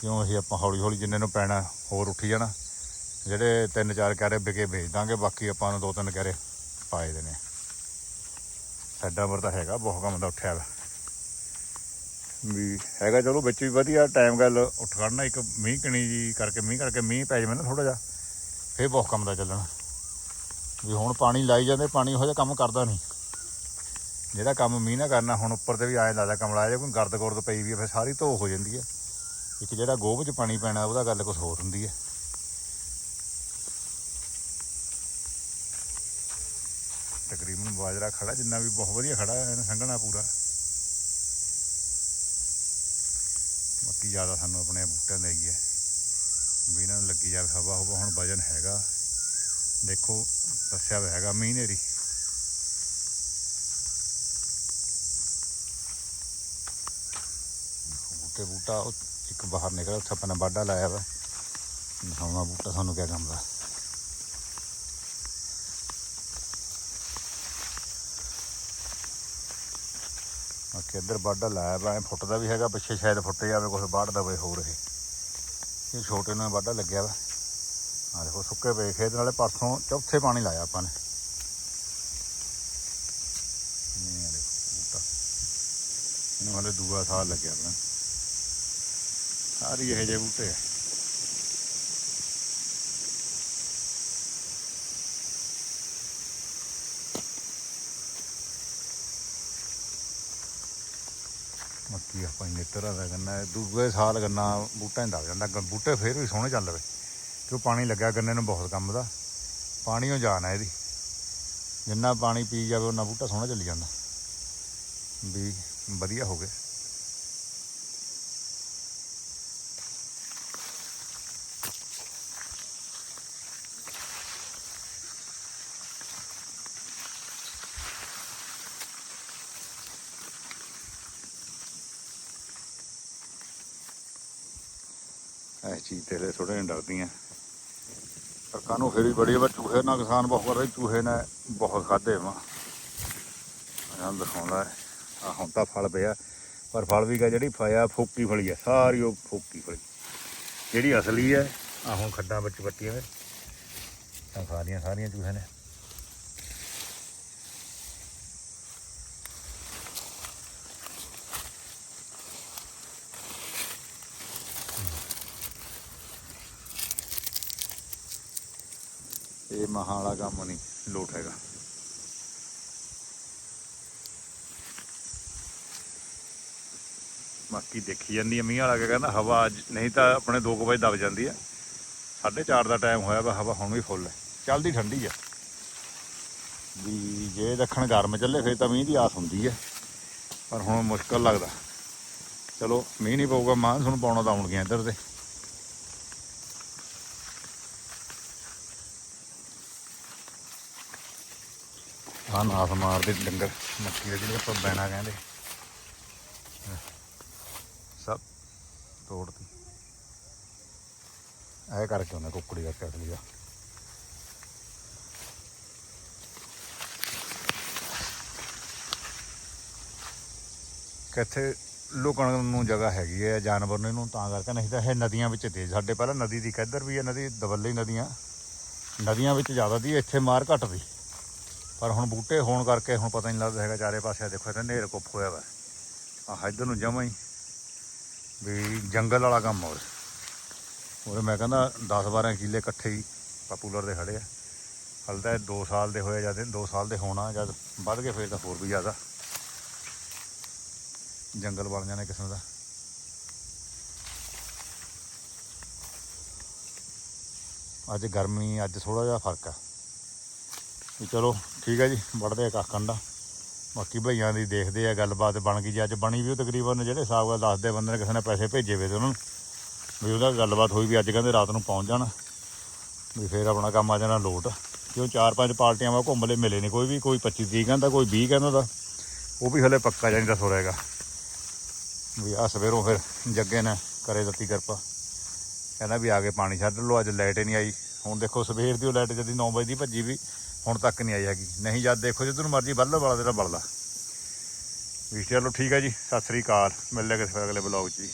ਕਿਉਂ ਅਸੀਂ ਆਪਾਂ ਹੌਲੀ ਹੌਲੀ ਜਿੰਨੇ ਨੂੰ ਪੈਣਾ, ਹੋਰ ਉੱਠੀ ਜਾਣਾ। ਜਿਹੜੇ ਤਿੰਨ ਚਾਰ ਕੈਰੇ ਵਿਕੇ ਵੇਚ ਦਾਂਗੇ, ਬਾਕੀ ਆਪਾਂ ਨੂੰ ਦੋ ਤਿੰਨ ਕੈਰੇ ਪਾਏ ਦੇਣੇ ਸਾਡਾ ਮਰ ਤਾਂ ਹੈਗਾ, ਬਹੁਤ ਕੰਮ ਦਾ ਉੱਠਿਆ ਵਾ ਵੀ ਹੈਗਾ ਚਲੋ, ਵਿੱਚ ਵੀ ਵਧੀਆ ਟਾਈਮ ਗੱਲ ਉੱਠ ਖੜਨਾ, ਇੱਕ ਮੀਂਹ ਕਣੀ ਜੀ ਕਰਕੇ, ਮੀਂਹ ਕਰਕੇ ਮੀਂਹ ਪੈ ਜਾਵੇ ਨਾ ਥੋੜਾ ਜਿਹਾ, ਫੇਰ ਬਹੁਤ ਕੰਮ ਦਾ ਚੱਲਣਾ। ਵੀ ਹੁਣ ਪਾਣੀ ਲਾਈ ਜਾਂਦੇ, ਪਾਣੀ ਉਹੋ ਜਿਹਾ ਕੰਮ ਕਰਦਾ ਨਹੀਂ। ਜਿਹੜਾ ਕੰਮ ਮੀਂਹ ਨਾ ਕਰਨਾ ਹੁਣ ਉੱਪਰ ਤੇ ਵੀ ਆਏ ਲੱਗਦਾ ਕਮਲਾ ਜੇ ਕੋਈ ਗਰਦ ਗੁਰਦ ਪਈ ਵੀ ਆ, ਫਿਰ ਸਾਰੀ ਧੋ ਹੋ ਜਾਂਦੀ ਹੈ ਇੱਕ ਜਿਹੜਾ ਗੋਭ 'ਚ ਪਾਣੀ ਪੈਣਾ ਉਹਦਾ ਗੱਲ ਕੁਝ ਹੋਰ ਹੁੰਦੀ ਹੈ ਤਕਰੀਬਨ ਬਾਜਰਾ ਖੜਾ ਜਿੰਨਾ ਵੀ ਬਹੁਤ ਵਧੀਆ ਖੜਾ ਹੈ ਇਹਨੇ ਸੰਘਣਾ ਪੂਰਾ। ਬਾਕੀ ਜ਼ਿਆਦਾ ਸਾਨੂੰ ਆਪਣੇ ਬੂਟਿਆਂ ਦਾ ਹੀ ਹੈ ਵੀ ਇਹਨਾਂ ਨੂੰ ਲੱਗੀ ਜਾਵੇ ਹਵਾ ਹਵਾ ਹੁਣ ਵਜਨ ਹੈਗਾ। ਦੇਖੋ ਦੱਸਿਆ ਹੋਇਆ ਹੈਗਾ ਮੀਂਹ ਨੇਰੀ। ਬੂਟਾ ਇੱਕ ਬਾਹਰ ਨਿਕਲਿਆ, ਉੱਥੇ ਆਪਾਂ ਨੇ ਬਾਡਾ ਲਾਇਆ ਵਾ। ਦਿਖਾਉਣਾ ਬੂਟਾ ਸਾਨੂੰ ਕਿਆ ਕੰਮ ਦਾ ਬਾਕੀ ਇੱਧਰ ਬਾਡਾ ਲਾਇਆ ਵਾ, ਐਂ ਫੁੱਟਦਾ ਵੀ ਹੈਗਾ, ਪਿੱਛੇ ਸ਼ਾਇਦ ਫੁੱਟ ਜਾਵੇ ਕੁਝ ਬਾੜ ਦਵੇ ਹੋਰ ਇਹ। ਇਹ ਛੋਟੇ ਨਾਲ ਵਾਢਾ ਲੱਗਿਆ ਵਾ। ਆ ਦੇਖੋ, ਸੁੱਕੇ ਪਏ ਖੇਤ, ਨਾਲੇ ਪਰਸੋਂ ਚੌਥੇ ਪਾਣੀ ਲਾਇਆ ਆਪਾਂ ਨੇ। ਇਹ ਇਹਨੂੰ ਹਲੇ ਦੂਆ ਸਾਲ ਲੱਗਿਆ ਆਪਣਾ ਸਾਰੀ ਇਹੋ ਜਿਹੇ ਬੂਟੇ ਆ ਮੱਕੀ ਆਪਾਂ ਨਿੱਤਰਾ ਦਾ ਗੰਨਾ ਹੈ। ਦੂਏ ਸਾਲ ਗੰਨਾ ਬੂਟਾ ਹੀ ਲੱਗ ਜਾਂਦਾ ਬੂਟੇ ਫੇਰ ਵੀ ਸੋਹਣੇ ਚੱਲ ਪਏ ਕਿਉਂ ਪਾਣੀ ਲੱਗਿਆ ਗੰਨੇ ਨੂੰ ਬਹੁਤ ਕੰਮ ਦਾ, ਪਾਣੀਓ ਜਾਣਾ ਇਹਦੀ, ਜਿੰਨਾ ਪਾਣੀ ਪੀ ਜਾਵੇ ਉਹਨਾਂ ਬੂਟਾ ਸੋਹਣਾ ਚੱਲੀ ਜਾਂਦਾ, ਵੀ ਵਧੀਆ ਹੋ ਗਏ ਇਸ ਚੀਜ਼ ਤੇ ਥੋੜੇ ਜਿਹੇ ਡਰਦੀਆਂ। ਪਰ ਨੂੰ ਫੇਰ ਵੀ ਬੜੀ ਵਾ ਚੂਹੇ ਨਾਲ ਕਿਸਾਨ ਬਹੁਤ ਕਰਦੇ, ਚੂਹੇ ਨੇ ਬਹੁਤ ਖਾਦੇ ਵਾ। ਇਹਨਾਂ ਦਿਖਾਉਂਦਾ ਆ ਹੁਣ ਤਾਂ ਫਲ ਪਿਆ, ਪਰ ਫਲ ਵੀ ਕਾ ਜਿਹੜੀ ਫਾਇਆ ਫੋਕੀ ਫਲੀ ਆ, ਸਾਰੀ ਉਹ ਫੋਕੀ ਫਲੀ। ਜਿਹੜੀ ਅਸਲੀ ਹੈ ਆ ਹੁਣ ਖੱਡਾਂ ਵਿੱਚ ਪੱਟੀਆਂ ਨੇ। ਤਾਂ ਸਾਰੀਆਂ ਸਾਰੀਆਂ ਚੂਹੇ ਨੇ। ਮਹਾਂ ਵਾਲਾ ਕੰਮ ਨਹੀਂ ਲੋਟ ਹੈਗਾ। ਬਾਕੀ ਦੇਖੀ ਜਾਂਦੀ ਹੈ ਮੀਂਹ ਵਾਲਾ ਕਹਿੰਦਾ, ਹਵਾ ਅੱਜ ਨਹੀਂ ਤਾਂ ਆਪਣੇ 2 ਵਜੇ ਦਬ ਜਾਂਦੀ ਹੈ 4:30 ਦਾ ਟਾਈਮ ਹੋਇਆ ਵਾ, ਹਵਾ ਹੁਣ ਵੀ ਫੁੱਲ ਹੈ। ਚੱਲਦੀ ਠੰਡੀ ਆ। ਵੀ ਜੇ ਦੱਖਣ ਗਰਮ ਚੱਲੇ, ਫੇਰ ਤਾਂ ਮੀਂਹ ਦੀ ਆਸ ਹੁੰਦੀ ਹੈ ਪਰ ਹੁਣ ਮੁਸ਼ਕਲ ਲੱਗਦਾ। ਚਲੋ, ਮੀਂਹ ਨਹੀਂ ਪਊਗਾ, ਮਾਨਸੂਨ ਪਾਉਣਾ ਤਾਂ ਆਉਣਗੀਆਂ ਇੱਧਰ ਤੇ। ਆ ਨਾਸ ਮਾਰਦੇ ਡੰਗਰ, ਮੱਕੀ ਦੇ ਜਿਹੜੇ ਆਪਾਂ ਬੈਣਾ ਕਹਿੰਦੇ। ਸਭ ਤੋੜਤੀ। ਐ ਕਰਕੇ ਉਹਨੇ ਕੁੱਕੜੀ ਦਾ ਕੱਟ ਲਿਆ। ਕਿੱਥੇ ਲੁਕਣ ਨੂੰ ਜਗ੍ਹਾ ਹੈਗੀ ਹੈ, ਜਾਨਵਰ ਨੂੰ ਇਹਨੂੰ ਤਾਂ ਕਰਕੇ, ਨਹੀਂ ਤਾਂ ਇਹ ਨਦੀਆਂ ਵਿੱਚ ਤੇ ਸਾਡੇ ਪਹਿਲਾਂ ਨਦੀ ਦੀ ਕਿੱਧਰ ਵੀ ਹੈ, ਨਦੀ, ਦਵੱਲੇ ਨਦੀਆਂ। ਨਦੀਆਂ ਵਿੱਚ ਜ਼ਿਆਦਾ ਦੀ, ਇੱਥੇ ਮਾਰ ਘੱਟ ਦੀ ਪਰ ਹੁਣ ਬੂਟੇ ਹੋਣ ਕਰਕੇ ਹੁਣ ਪਤਾ ਨਹੀਂ ਲੱਗਦਾ ਹੈਗਾ, ਚਾਰੇ ਪਾਸੇ ਦੇਖੋ ਇੱਥੇ ਨੇਰ ਕੁੱਪ ਹੋਇਆ ਵਾ। ਆਹ ਇੱਧਰ ਨੂੰ ਜਮਾ ਹੀ ਵੀ ਜੰਗਲ ਵਾਲਾ ਕੰਮ ਹੋ ਰਿਹਾ ਮੈਂ ਕਹਿੰਦਾ 10 12 ਕਿੱਲੇ ਇਕੱਠੇ ਹੀ ਪਾਪੂਲਰ ਦੇ ਖੜੇ ਆ। ਹਲ ਤਾਂ 2 ਸਾਲ ਦੇ ਹੋਏ ਜਾਂਦੇ 2 ਸਾਲ ਦੇ ਹੋਣਾ, ਜਦ ਵੱਧ ਗਏ ਫੇਰ ਤਾਂ ਹੋਰ ਵੀ ਜ਼ਿਆਦਾ। ਜੰਗਲ ਬਣ ਜਾਣਾ ਕਿਸਮ ਦਾ। ਅੱਜ ਗਰਮੀ, ਅੱਜ ਥੋੜਾ ਜਿਹਾ ਫ਼ਰਕ ਆ। ਵੀ ਚਲੋ ਠੀਕ ਹੈ ਜੀ ਵੜਦੇ ਆ ਕੱਖ ਦਾ ਬਾਕੀ ਭਈਆਂ ਦੀ ਦੇਖਦੇ ਆ, ਗੱਲਬਾਤ ਬਣ ਗਈ ਜੇ। ਅੱਜ ਬਣੀ ਵੀ ਉਹ ਤਕਰੀਬਨ ਜਿਹੜੇ ਹਿਸਾਬ ਨਾਲ ਦੱਸਦੇ ਬੰਦੇ ਨੇ, ਕਿਸੇ ਨੇ ਪੈਸੇ ਭੇਜੇ ਵੇ ਤੇ ਉਹਨਾਂ ਨੂੰ। ਵੀ ਉਹਦਾ ਗੱਲਬਾਤ ਹੋਈ ਵੀ ਅੱਜ ਕਹਿੰਦੇ ਰਾਤ ਨੂੰ ਪਹੁੰਚ ਜਾਣਾ। ਵੀ ਫੇਰ ਆਪਣਾ ਕੰਮ ਆ ਜਾਣਾ ਲੋਟ। ਕਿਉਂ ਚਾਰ ਪੰਜ ਪਾਰਟੀਆਂ ਵਾ ਘੁੰਮ ਲਏ, ਮਿਲੇ ਨਹੀਂ ਕੋਈ ਵੀ, ਕੋਈ 25 ਤਰੀਕ ਕਹਿੰਦਾ, ਕੋਈ 20 ਕਹਿੰਦਾ ਦਾ ਉਹ ਵੀ ਹਲੇ ਪੱਕਾ ਜਾਣੀ ਦੱਸ ਰਹੇਗਾ ਵੀ ਆ ਸਵੇਰੋਂ ਫਿਰ ਜੱਗੇ ਨੇ ਕਰੇ ਦਿੱਤੀ ਕਿਰਪਾ। ਕਹਿੰਦਾ ਵੀ ਆ ਕੇ ਪਾਣੀ ਛੱਡ ਲਓ, ਅੱਜ ਲਾਈਟ ਹੀ ਨਹੀਂ ਆਈ। ਹੁਣ ਦੇਖੋ ਸਵੇਰ ਦੀ ਉਹ ਲਾਈਟ ਜਦੀ 9 ਵਜੇ ਦੀ ਭੱਜੀ ਵੀ। ਹੁਣ ਤੱਕ ਨਹੀਂ ਆਈ ਹੈਗੀ। ਨਹੀਂ ਜਦ ਦੇਖੋ ਜਦੋਂ ਮਰਜ਼ੀ ਬੱਲੋ ਵਾਲਾ ਤੇਰਾ ਬਲਦਾ ਵੀ ਚਲੋ ਠੀਕ ਹੈ ਜੀ, ਸਤਿ ਸ੍ਰੀ ਅਕਾਲ। ਮਿਲ ਲਿਆ ਕਿਸੇ ਅਗਲੇ ਬਲੌਗ 'ਚ ਜੀ।